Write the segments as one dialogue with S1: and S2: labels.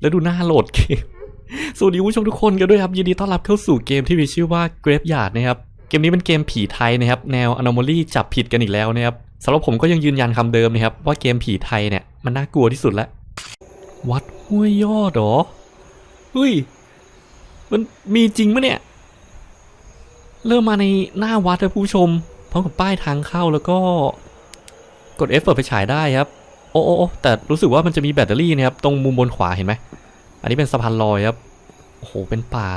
S1: แล้วดูหน้าโหลดเกม สวัสดีผู้ชมทุกคนกันด้วยครับ ยินดีต้อนรับเข้าสู่เกมที่มีชื่อว่า Graveyard นะครับ เกมนี้เป็นเกมผีไทยนะครับ แนว Anomaly จับผิดกันอีกแล้วนะครับสำหรับผมก็ยังยืนยันคำเดิมนะครับ ว่าเกมผีไทยเนี่ย มันน่ากลัวที่สุดแล้ว วัดห้วยยอดเหรอเฮ้ย มันมีจริงปะเนี่ย เริ่มมาในหน้าวัดนะผู้ชมพร้อมกับป้ายทางเข้าแล้วก็กด F เปิดไปฉายได้ครับ อ้โอ้โอ้แต่รู้สึกว่ามันจะมีแบตเตอรี่นะครับตรงมุมบนขวาเห็นไหมอันนี้เป็นสะพานลอยครับโอ้โหเป็นป่า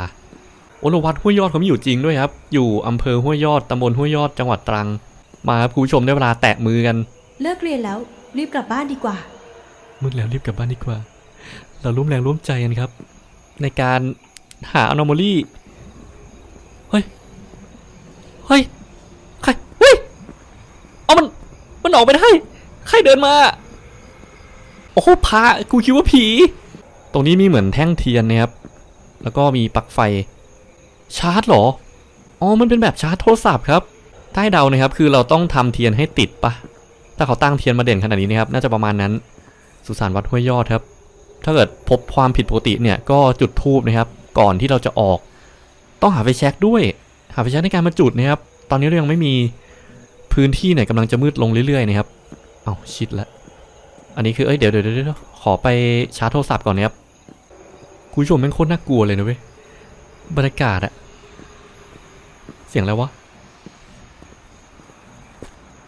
S1: โอ้แล้ววัดห้วยยอดเขามีอยู่จริงด้วยครับ อยู่อำเภอห้วยยอดตำบลห้วยยอดจังหวัดตรัง มาครับคุณผู้ชมได้เวลาแตะมือกัน
S2: เลิกเรียนแล้วรีบกลับบ้านดีกว่า
S1: มืดแล้วรีบกลับบ้านดีกว่า เราร่วมแรงร่วมใจกันครับ ในการหา anomaly เฮ้ยเฮ้ยใครเฮ้ยเอามันมันออกไปได้ใครเดินมาโอ้โหพระกูคิดว่าผี ตรงนี้มีเหมือนแท่งเทียนนะครับ แล้วก็มีปลั๊กไฟ ชาร์จเหรอ อ๋อ มันเป็นแบบชาร์จโทรศัพท์ครับให้เดานะครับ คือเราต้องทำเทียนให้ติดปะถ้าเขาตั้งเทียนมาเด่นขนาดนี้นะครับ น่าจะประมาณนั้น สุสานวัดห้วยยอดครับ ถ้าเกิดพบความผิดปกติเนี่ย ก็จุดธูปนะครับ ก่อนที่เราจะออก ต้องหาไฟแช็กด้วย หาไฟแช็กในการมาจุดนะครับ ตอนนี้เรายังไม่มีพื้นที่ไหนกำลังจะมืดลงเรื่อยๆนะครับ เอาชิดละ อันนี้คือ เอ้ย เดี๋ยวเดี๋ยวเดี๋ยวขอไปชาร์จโทรศัพท์ก่อนนะครับคุณผู้ชมแม่งโคตรน่ากลัวเลยนะเว้ย บรรยากาศอะเสียงอะไรวะ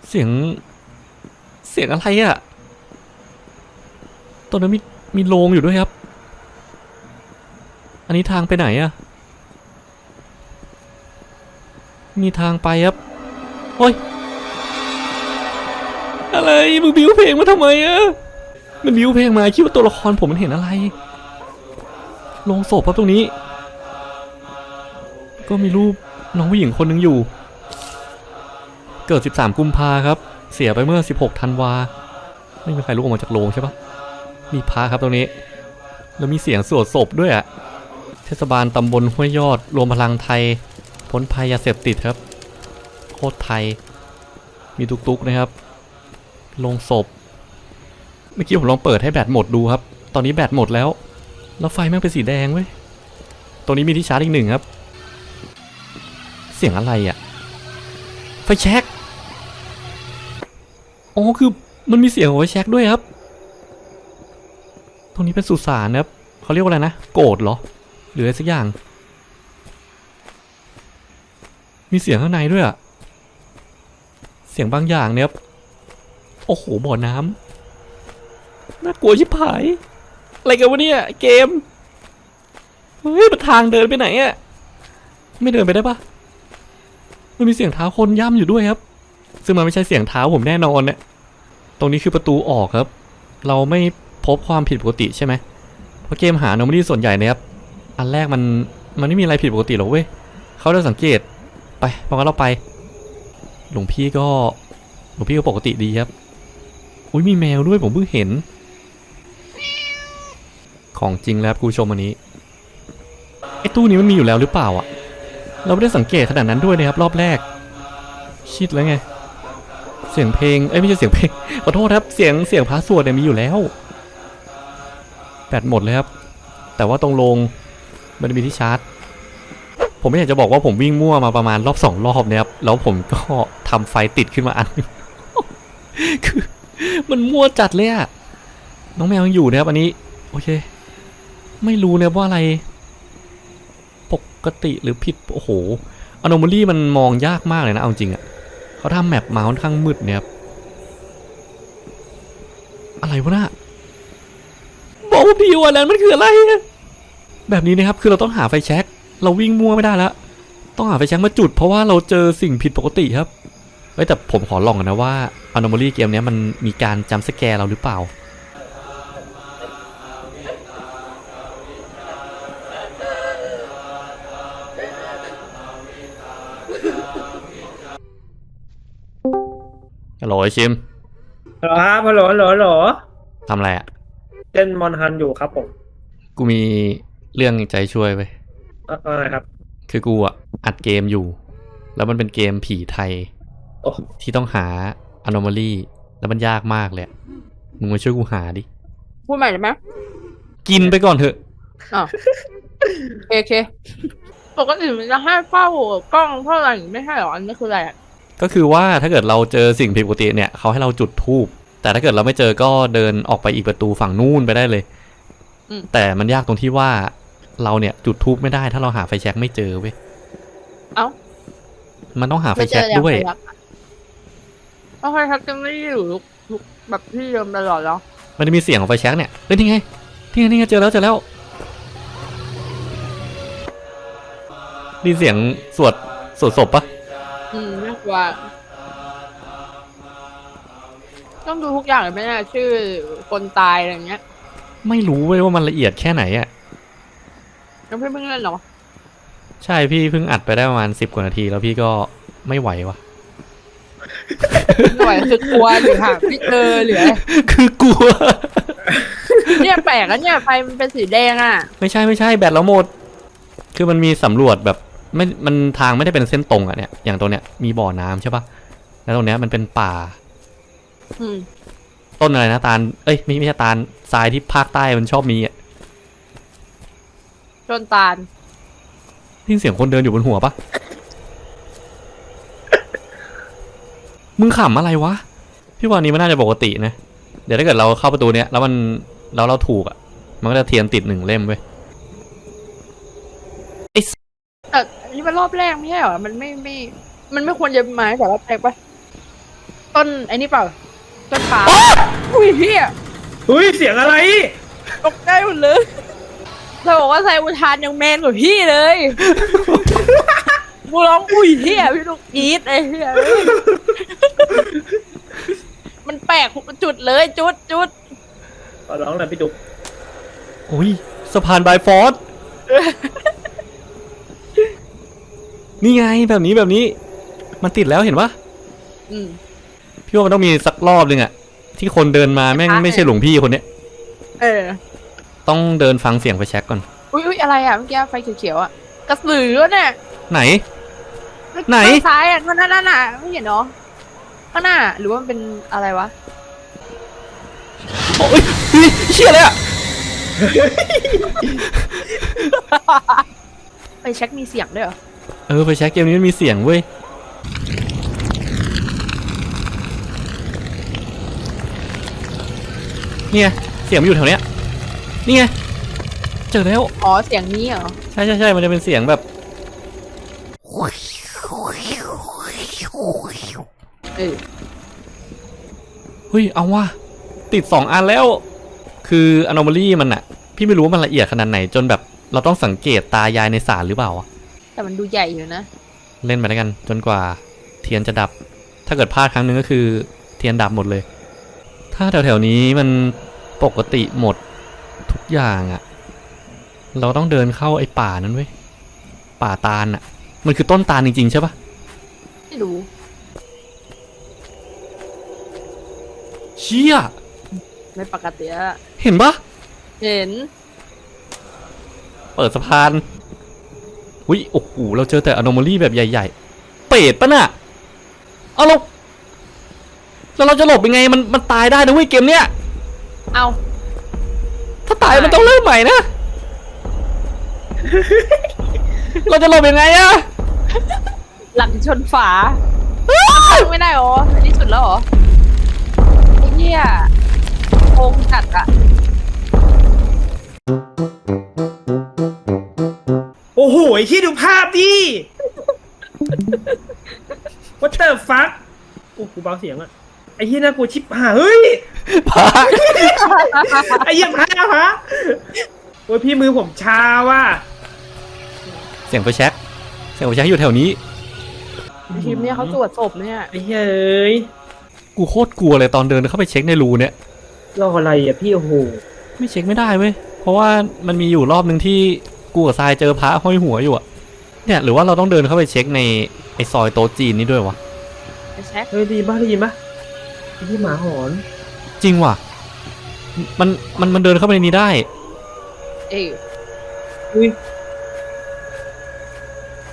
S1: เสียง เสียงอะไรอะตรงนั้นมีมีโรงอยู่ด้วยครับ อันนี้ทางไปไหนอะมีทางไปครับโอ้ย อะไรมึงบิวเพลงมาทำไมอะมันบิวเพลงมาคิดว่าตัวละครผมมันเห็นอะไรลงศพครับตรงนี้ ก็มีรูปน้องผู้หญิงคนหนึ่งอยู่ เกิด 13 กุมภาครับ เสียไปเมื่อ 16ธันวาไม่มีใครลุกออกมาจากโรงใช่ปะมีพระครับตรงนี้ แล้วมีเสียงสวดศพด้วยอะเทศบาลตำบลห้วยยอด รวมพลังไทย พ้นภัยยาเสพติดครับ โคตรไทย มีตุกๆนะครับ ลงศพ เมื่อกี้ผมลองเปิดให้แบตหมดดูครับ ตอนนี้แบตหมดแล้ว แล้วไฟแม่งเป็นสีแดงเว้ยตรงนี้มีที่ชาร์จอีกหนึ่งครับ เสียงอะไรอะไฟแช็กอ๋อคือมันมีเสียงของไฟแช็กด้วยครับ ตรงนี้เป็นสุสานครับเขาเรียกว่าอะไรนะ โกรธเหรอ หรืออะไรสักอย่าง มีเสียงข้างในด้วยอะเสียงบางอย่างเนี่ยครับ อ้โหบ่อน้ำน่ากลัวชิบหาย อะไรกันวะเนี่ยเกม เฮ้ยมันทางเดินไปไหนอะไม่เดินไปได้ปะมันมีเสียงเท้าคนย่ำอยู่ด้วยครับ ซึ่งมันไม่ใช่เสียงเท้าผมแน่นอนเนี่ยตรงนี้คือประตูออกครับ เราไม่พบความผิดปกติใช่ไหมเพราะเกมหาโนม a ีส่วนใหญ่นะครับ อันแรกมันมันไม่มีอะไรผิดปกติหรอกเว้ยเขาได้สังเกตไปพอกันเราไป หลวงพี่ก็หลวงพี่ก็ปกติดีครับ อุ้ยมีแมวด้วยผมเพิ่งเห็น ของจริงแล้วครับคุณผู้ชมอันนี้ไอ้ตู้นี้มันมีอยู่แล้วหรือเปล่าอะเราไม่ได้สังเกตขนาดนั้นด้วยนะครับรอบแรก ชิดแล้วไง เสียงเพลง เอ้ยไม่ใช่เสียงเพลง ขอโทษครับ เสียงเสียงพระสวดเนี่ยมีอยู่แล้วแบตหมดเลยครับ แต่ว่าตรงลงมันมีที่ชาร์จ ผมไม่อยากจะบอกว่าผมวิ่งมั่วมาประมาณรอบสองรอบเนี่ยครับ แล้วผมก็ทำไฟติดขึ้นมาอันหนึ่งคือ มันมั่วจัดเลยอะน้องแมวยังอยู่นะครับอันนี้ โอเค ไม่รู้เนี่ยว่าอะไร ปกติหรือผิด โอ้โหอ n o m a l y มันมองยากมากเลยนะ เอาจริงอะเขาทำแมปมาค่อนข้างมืดเนี่ยครับ อะไรวะน่ะบอกว่าพีวันนั้นมันคืออะไร แบบนี้นะครับ คือเราต้องหาไฟแช็ก เราวิ่งมั่วไม่ได้แล้ว ต้องหาไฟแช็กมาจุด เพราะว่าเราเจอสิ่งผิดปกติครับ เฮ้ยแต่ผมขอลองกันนะว่า Anomaly เกมเนี้ยมันมีการจำสแกร์เราหรือเปล่าฮัลโหลไอชิม
S3: ฮัลโหลครับฮัลโหลฮัลโหลฮัลโหล
S1: ทำอะไรอะ
S3: เล่นมอนฮันอยู่ครับผม
S1: กูมีเรื่องใจช่วยไป
S3: อะอะไรครับ
S1: คือกูอะอัดเกมอยู่ แล้วมันเป็นเกมผีไทย
S3: โอ้
S1: ที่ต้องหา anomaly แล้วมันยากมากเลยอะมึงมาช่วยกูหาดิ
S4: พูดใหม่ได้ไหม
S1: เกกินไปก่อนเถอะ
S4: อ้าวโอเคโอเคปกติมันจะให้เฝ้ากล้องเท่าไหร่ไม่ใช่เหรออันนี้คืออะไรอะ
S1: ก็คือว่าถ้าเกิดเราเจอสิ่งผิดปกติเนี่ยเขาให้เราจุดธูปแต่ถ้าเกิดเราไม่เจอก็เดินออกไปอีกประตูฝั่งนู่นไปได้เลย
S4: อืม
S1: แต่มันยากตรงที่ว่าเราเนี่ยจุดธูปไม่ได้ ถ้าเราหาไฟแช็กไม่เจอเว้ย
S4: เอ้า
S1: มันต้องหาไฟ
S4: ไม่เจ
S1: แช็ก
S4: ออย่าง
S1: ด้วย
S4: ไรครับ เพราะไฟแช็กจะไม่ได้อยู่ทุกทุกแบบที่เดิมตลอดแล้ว
S1: มันจะมีเสียงของไฟแช็กเนี่ยเอ้ยนี่ไงนี่ไงนี่ไงเจอแล้วเจอแล้วนี่เสียงสวดสวดศพปะ
S4: อืมน่ากลัวต้องดูทุกอย่างเลยไหมเนี่ยชื่อคนตายอะไรอย่างเงี้ย
S1: ไม่รู้เว้ยว่ามันละเอียดแค่ไหนอะ
S4: แล้วพี่เพิ่งเล่นเหรอ
S1: ใช่พี่เพิ่งอัดไปได้ประมาณสิบกว่านาทีแล้วพี่ก็ไม่ไหววะ
S4: ไม่ไหวคือกลัวหรือหาพี่เจอหรืออะไร
S1: คือกลัว
S4: เนี่ยแปลกอะเนี่ยไฟมันเป็นสีแดงอะ
S1: ไม่ใช่ไม่ใช่แบตเราหมด คือมันมีสำรวจแบบไม่มันทางไม่ได้เป็นเส้นตรงอะเนี่ยอย่างตรงเนี้ยมีบ่อน้ำใช่ปะแล้วตรงเนี้ยมันเป็นป่า
S4: อืม
S1: ต้นอะไรนะตาลเอ้ยไม่ไม่ใช่ตาลทรายที่ภาคใต้มันชอบมีอะ
S4: จนตาล
S1: ได้ยินเสียงคนเดินอยู่บนหัวปะ มึงขำอะไรวะ พี่ว่านี้มันน่าจะปกตินะ เดี๋ยวถ้าเกิดเราเข้าประตูเนี้ยแล้วมันแล้วเราถูกอะมันก็จะเทียนติดหนึ่งเล่มเว้ย
S4: แต่อันนี้เป็นรอบแรกไม่ใช่เหรอ มันไม่ไม่ มันไม่ควรจะมาแต่รอบแรกปะต้นไอ้นี่เปล่า ต้นปาล์มอุ้ยเฮีย
S3: อุ้ยเสียงอะไร
S4: ตกใจหมดเลยเราบอกว่าไซอุทานยังแมนกว่าพี่เลยกูร้องอุ้ยเฮียพี่ลูกกรีดไอ้เฮียเอ้ย มันแปลกทุกจุดเลยจุดจุด
S3: ขอร้องหน่อยพี่ดุก
S1: โอ้ยสะพานบายฟอร์สนี่ไงแบบนี้แบบนี้ มันติดแล้วเห็นปะ
S4: อืม
S1: พี่ว่ามันต้องมีสักรอบหนึ่งอะที่คนเดินมาแม่ง
S4: อะ
S1: ไม่ใช่หลวงพี่คนเนี้ย
S4: เออ
S1: ต้องเดินฟังเสียงไฟแช็กก่อน
S4: อุ้ยอุ้ยอะไรอะเมื่อกี้ไฟเขียวๆอะกระสือวะเนี่ย
S1: ไหน ไหน
S4: ข้างซ้ายอะข้างหน้านั่นน่ะไม่เห็นเนาะ ข้างหน้าหรือว่ามันเป็นอะไรวะ
S1: โอ้ยเฮ้ยเชี่ยเลยอะ
S4: ไปเช็คมีเสียงด้วยเหรอ
S1: เออไฟแช็กเกมนี้มันมีเสียงเว้ยเนี่ยเสียงมันอยู่แถวเนี้ยนี่ไงเจอแล้ว
S4: อ๋อเสียงนี้เหรอ
S1: ใช่ใช่ใช่มันจะเป็นเสียงแบบ
S4: เออ
S1: เฮ้ย เอาว่าติดสองอันแล้ว คือ anomaly มันอะพี่ไม่รู้ว่ามันละเอียดขนาดไหน จนแบบเราต้องสังเกตตายายในสารหรือเปล่าอะ
S4: แต่มันดูใหญ่อยู่นะ
S1: เล่นไปแล้วกัน จนกว่าเทียนจะดับ ถ้าเกิดพลาดครั้งหนึงก็คือเทียนดับหมดเลย ถ้าแถวๆนี้มันปกติหมดทุกอย่างอะเราต้องเดินเข้าไอ้ป่านั้นเว้ย ป่าตาลอะมันคือต้นตาลจริงๆใช่ปะ
S4: ไม่รู้
S1: เชี่ย
S4: ไม่ปกติอะ
S1: เห็นปะ
S4: เห็น
S1: เปิดสะพานอุ้ยโอ้โหเราเจอแต่ anomaly แบบใหญ่ ๆ เป็ดปะน่ะเอาเราแล้วเราจะหลบยังไงมันมันตายได้นะเว้ยเกมเนี้ย
S4: เอา
S1: ถ้าตายมันต้องเริ่มใหม่นะ เราจะหลบยังไงอะ
S4: หลังชนฝา ไม่ได้หรออันนี้สุดแล้วเหรอ ไอ้เหี้ยโกงจัดอะ
S3: โอ้โหไอ้ที่ดูภาพดิ What the fuck โอ้กูเบาเสียงอะไอ้ที่น่ากลัวชิบหายเฮ้ย
S1: พา
S3: ไอ้เหี้ยังพาพะโอ้ยพี่มือผมชาว่ะ
S1: เสียงไฟแช็กเสียงไฟแช็กอยู่แถวนี้
S4: ทีมเนี่ยเขาตรวจศพเนี่ย
S3: ไอ้เฮ้ยเอ้ย
S1: กูโคตรกลัวเลยตอนเดินเข้าไปเช็คในรูเนี่ย
S3: รออะไรอะพี่โอ้โห
S1: ไม่เช็คไม่ได้เว้ยเพราะว่ามันมีอยู่รอบหนึ่งที่กูกับทรายเจอพระห้อยหัวอยู่อะเนี่ยหรือว่าเราต้องเดินเข้าไปเช็คในไอซอยโต๊ะจีนนี้ด้วยวะ
S4: ไปเช็ค
S3: เฮ้ยไดีบ้าได้ยินปะไอ้ที่หมาหอน
S1: จริงว่ะมันมันมันเดินเข้าไปในนี้ได้
S4: เอ้ย
S3: อุ้ย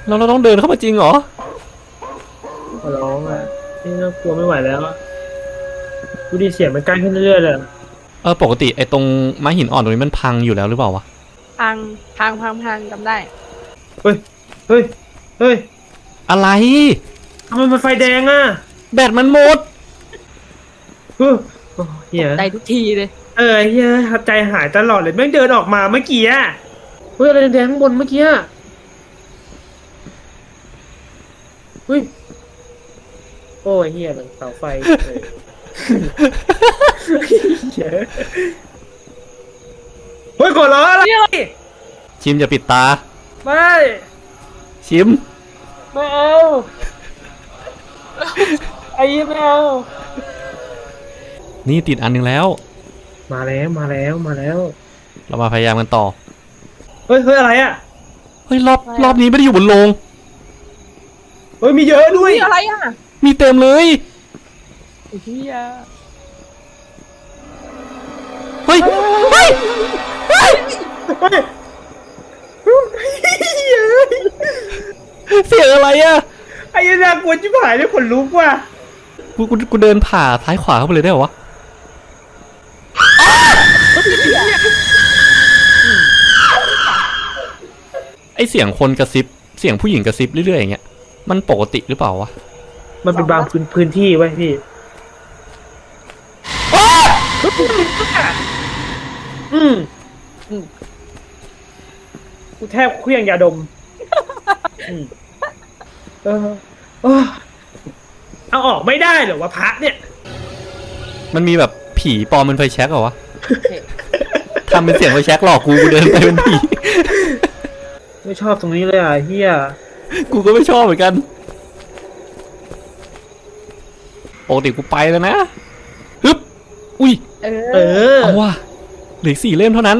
S1: แล้วเราต้องเดินเข้ามาจริงเหรอ
S3: ขอร้องอะนี่น่ากลัวไม่ไหวแล้วอะ ดูดิเสียงมันใกล้ขึ้นเรื่อยๆเลย
S1: เออปกติไอ้ตรงไม้หินอ่อนตรงนี้มันพังอยู่แล้วหรือเปล่าวะ
S4: พังพังพังพังจำได้
S3: เฮ้ย เฮ้ยเฮ้ย
S1: อะไร
S3: ทำไมมันไฟแดงอะ
S1: แบตมันหมด
S3: เออโอ้เฮีย
S4: ได้ทุกทีเลย
S3: เออเฮียใจหายตลอดเลยแม่งเดินออกมาเมื่อกี้อะเฮ้ยอะไรแดงๆข้างบนเมื่อกี้อะเฮ้ย โอ้ยเฮียหลังเสาไฟเออ เหี้ยเฮ้ยกดล้ออะไร
S1: ชิมอย่าปิดตา
S3: ไม่
S1: ชิม
S3: ไม่เอาไอ้ยี่ไม่เอา
S1: นี่ติดอันหนึงแล้ว
S3: มาแล้วมาแล้วมาแล้ว
S1: เรามาพยายามกันต่อ
S3: เฮ้ยเฮ้ยอะไรอะ
S1: เฮ้ยรอบ
S4: อะไรอะ
S1: รอบนี้ไม่ได้อยู่บนโลง
S3: เฮ้ยมีเยอะด้ว
S4: อุ้
S3: ย
S4: ยอะไรอะ
S1: มีเต็มเลย
S4: ไอ้เฮีย
S1: เฮ้ย เฮ้ย
S3: เฮ้ย
S1: เสียงอะไรอะ
S3: ไอ้ยี่น่ากลัวชิบหายเลยขนลุกว่ะ
S1: กูกูกูเดินผ่าซ้ายขวาเข้าไปเลยได้เหรอวะไอเสียงคนกระซิบ เสียงผู้หญิงกระซิบเรื่อยๆอย่างเงี้ย มันปกติหรือเปล่าวะ
S3: มันเป็นบางพื้นพื้นที่ไว้ยพี่ อืมอืมกูแทบเครื่องยาดมอืมเออเออเอาออกไม่ได้เหรอวะพระเนี่ย
S1: มันมีแบบผีปลอมเป็นไฟแช็กเหรอวะทำเป็นเสียงไฟแช็กหลอกกูกูเดินไปเป็นผี
S3: ไม่ชอบตรงนี้เลยอะเฮีย
S1: กูก็ไม่ชอบเหมือนกันปกติกูไปแล้วนะฮึบอุ้ย
S4: เอ
S3: เอ
S4: อ
S3: อ
S1: เอาว่ะเหลืออกสี่เล่มเท่านั้น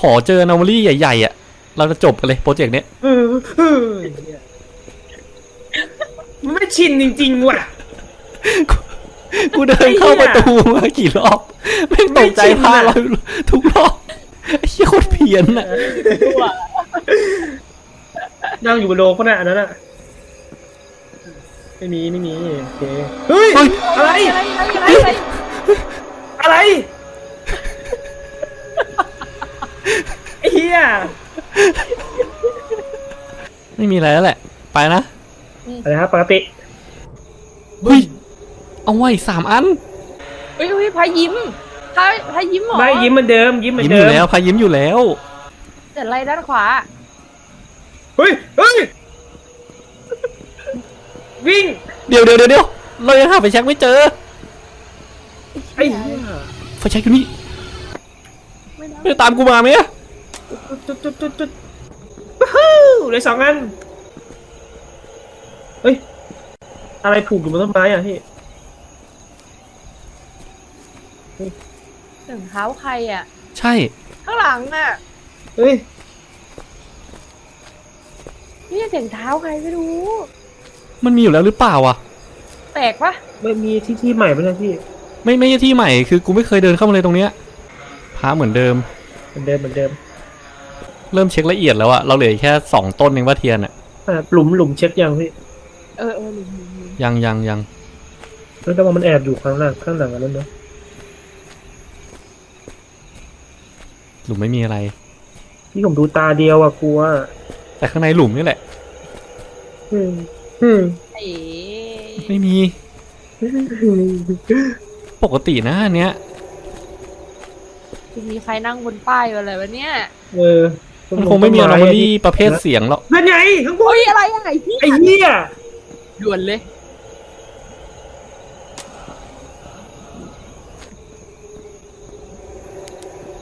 S1: ขอเจอ n o m a l y ใหญ่ๆอะ เราจะจบกันเลยโปรเจกต์เนี้ย
S3: เออเออเหี้ยมันไม่ชินจริงๆว่ะ
S1: กูเดินเข้าประตูมากี่รอบไม่งตกใจพลาดเราทุกรอบไอ้เหี้ยโคตรเพี้ยนอะ
S3: นั่งอยู่บนโรงก็น่ะอันนั้นอะ ไม่มี ไม่มี โอเค เฮ้ย
S1: เฮ้ย
S3: อะไร
S4: อะไรอะไรอะไร
S3: อะไร ไอ้เหี้ย
S1: ไม่มีอะไรแล้วแหละ ไปนะ
S3: อะไรครับปกติ
S1: เฮ้ยเอาไว้อีกสามอัน
S4: เฮ้ยเฮ้ยพายิ้มพาพายิ้มเหรอ
S3: ไม่ยิ้มเหมือนเดิม ยิ้มเหมือ
S1: ยิ้
S3: น
S1: มอ
S3: เดิ
S1: ยู่
S3: ม
S1: แล้วพายิ้มอยู่แล้ว
S4: แต่อะไรด้านขวา
S3: เฮ้ยเฮ้ยวิ่ง
S1: เดี๋ยวเดี๋ยวเดี๋ยวเดี๋ยวเรายังหาไฟแช็กไม่เจอ
S3: ไอ้เหี้ย
S1: ไฟ แช็กอยู่นี่
S4: ไม่ได้
S1: ไม่ได้ตามกูมาไหมอะ
S3: จุดจุดจุดจุดว้าวเหลยสองอันเฮ้ย อะไรผูกอยู่บนต้นไม้อะพี่
S4: ถึงเท้าใครอะ
S1: ใช่
S4: ข้างหลังอะ
S3: เฮ้ย
S4: นี่เสียงเท้าใครไม่รู้
S1: มันมีอยู่แล้วหรือเปล่าวะ
S4: แปลกปะ
S3: ไม่มีที่ที่ใหม่ไหมเนะพี่
S1: ไม่ไม่ใช่ที่ใหม่คือกูไม่เคยเดินเข้ามาเลยตรงเนี้ยพาเหมือนเดิม
S3: เหมือนเดิมเหมือนเดิม
S1: เริ่มเช็คละเอียดแล้วอะเราเหลืออกแค่สองต้นเองว่าเทียนอะ
S3: อะหลุมหลุมเช็คยังพี่
S4: เออเออหลุมหลุมหลุม
S1: ยังยังยัง
S3: แล้วแต่ว่ามันแอบอยู่ข้างหลังข้างหลังอันนั้นเนอะ
S1: หลุมไม่มีอะไร
S3: ที่ผมดูตาเดียวอะกลัว
S1: แต่ข้างในหลุมนี่แหละ
S3: อืมอืม
S4: เอ๋
S1: ไม่มี ปกตินะอันเนี้ย
S4: จะมีใครนั่งบนป้ายอะไรวะเนี่ย
S3: เออ
S1: มันคงไม่มีอนอมอลี่ประเภทเสียงหรอก
S3: นั่นไงข้างบน
S4: เฮ้ยอะไรอะไอ้พี่
S3: ไอ้เหี้ย
S4: ด่วนเลย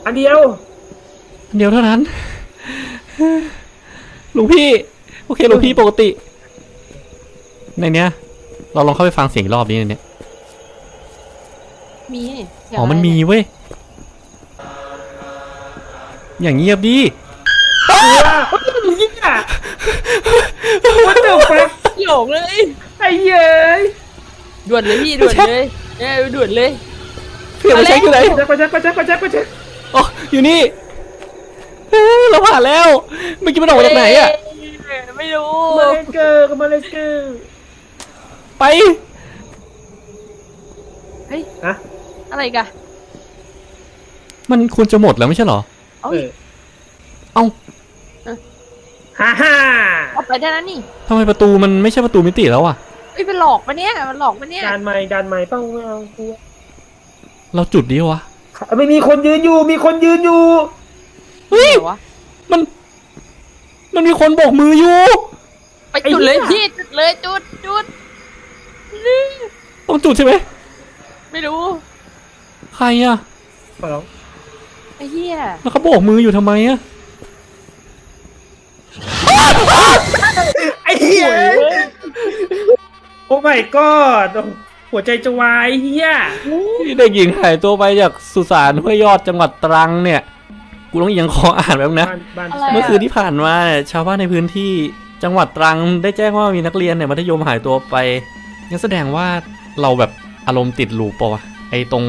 S3: อันเดียว
S1: อันเดียวเท่านั้นหลวงพี่โอเคหลวงพี่ปกติ ในเนี้ย เราลองเข้าไปฟังเสียงอีกรอบนี้ในเนี้ย
S4: มีนี่เสียง
S1: อ๋อมันะ
S4: ไร
S1: มี
S4: เย
S1: เว้ย อย่างเงียบดี
S3: เหี้ยวัดเดอร์ฟัก
S4: โยกเลย
S3: ไอ้เหี้ย
S4: ด่วนเลยพี่ด่วนเลยเออด่วนเลย
S1: เพื่อนมาเช็คอยู่ไหน
S3: กระแจกกระแจกกระแจกกระแจก
S1: อ๋ออยู่นี่เอ้ยเราผ่านแล้วเมื่อกี้มันออกมาจากไหนอะ
S4: เยไม่รู้
S3: มาเลเกอร์ก็มาเลเกอร์
S1: ไป
S4: เฮ้ย
S3: อะ
S4: อะไรกัน
S1: มันควรจะหมดแล้วไม่ใช่เหรอ
S4: เอา
S3: เออ
S1: เอ้า
S3: ฮ่าฮ่า
S4: เอาไปได้แล้วนี่
S1: ทำไมประตูมันไม่ใช่ประตูมิติแล้วอะ
S4: เอ้ยเป็นหลอกปะเนี่ยมันหลอกปะเนี่ย
S3: ดันไม้ดันไม้เป้าไม่เอากู
S1: เราจุดดีวะ
S3: ไม่มีคนยืนอยู่ มีคนยืนอยู่
S1: เฮ้ย
S4: เดี๋ยววะ
S1: มัน มันมีคนโบกมืออยู่
S4: ไปจุดเลยพี่จุดเลยจุดจุด
S1: ต้องจุดใช่ไหม
S4: ไม่รู้
S1: ใครอะ
S3: ขอร้อง
S4: ไอ้เหี้ย
S1: แล้วเขาโบกมืออยู่ทำไมอะ
S3: ไอ้เหี้ยโอ้ my god หัวใจจะวายเฮีย
S1: ที่เด็กหญิงหายตัวไปจากสุสานห้วยยอดจังหวัดตรังเนี่ย กูต้องยังคออ่านแบบนะ
S3: บ้านบ้าน
S4: อะไร
S1: เมื่อ
S4: อะ
S1: คืนที่ผ่านมาเนี่ยชาวบ้านในพื้นที่จังหวัดตรังได้แจ้งว่ามีนักเรียนเนี่ยมัธยมหายตัวไปงั้นแสดงว่าเราแบบอารมณ์ติดลูปปะวะไอตรง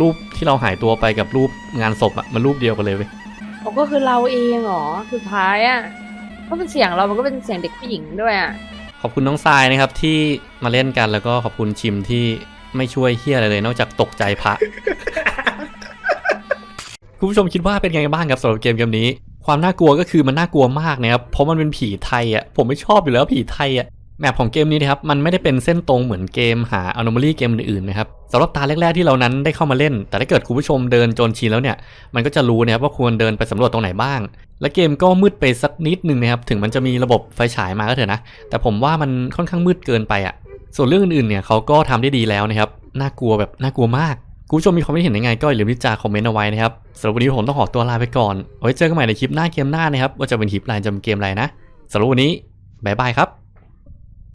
S1: รูปที่เราหายตัวไปกับรูปงานศพอะมันรูปเดียวกันเลยเว้ย
S4: เขาก็คือเราเองเหรอสุดท้ายอะก็เป็นเสียงเรามันก็เป็นเสียงเด็กผู้หญิงด้วยอะ
S1: ขอบคุณน้องทรายนะครับที่มาเล่นกันแล้วก็ขอบคุณชิมที่ไม่ช่วยเฮียอะไรเลย นอกจากตกใจพระ คุณผู้ชมคิดว่าเป็นไงบ้างครับสำหรับเกมเกมนี้ ความน่ากลัวก็คือมันน่ากลัวมากนะครับเพราะมันเป็นผีไทยอะผมไม่ชอบอยู่แล้วผีไทยอะ แมปของเกมนี้นะครับมันไม่ได้เป็นเส้นตรงเหมือนเกมหา anomaly เกมอื่นๆนะครับสำหรับตาแรกๆที่เรานั้นได้เข้ามาเล่น แต่ถ้าเกิดคุณผู้ชมเดินจนชินแล้วเนี่ย มันก็จะรู้นะครับว่าควรเดินไปสำรวจตรงไหนบ้าง และเกมก็มืดไปสักนิดนึงนะครับถึงมันจะมีระบบไฟฉายมาก็เถอะนะแต่ผมว่ามันค่อนข้างมืดเกินไปอะส่วนเรื่องอื่นๆเนี่ยเขาก็ทำได้ดีแล้วนะครับน่ากลัวแบบน่ากลัวมากคุณผู้ชมมีความคิดเห็นยังไงก็อย่าลืมที่จะคอมเมนต์เอาไว้นะครับสำหรับวันนี้ผมต้องขอตัวลาไปก่อนไว้เจอกันใหม่ในคลิปหน้าเกมหน้านะครับว่าจะเป็นคลิปไรจะเกมอะไรนะสำหรับวันนี้บายบายครับ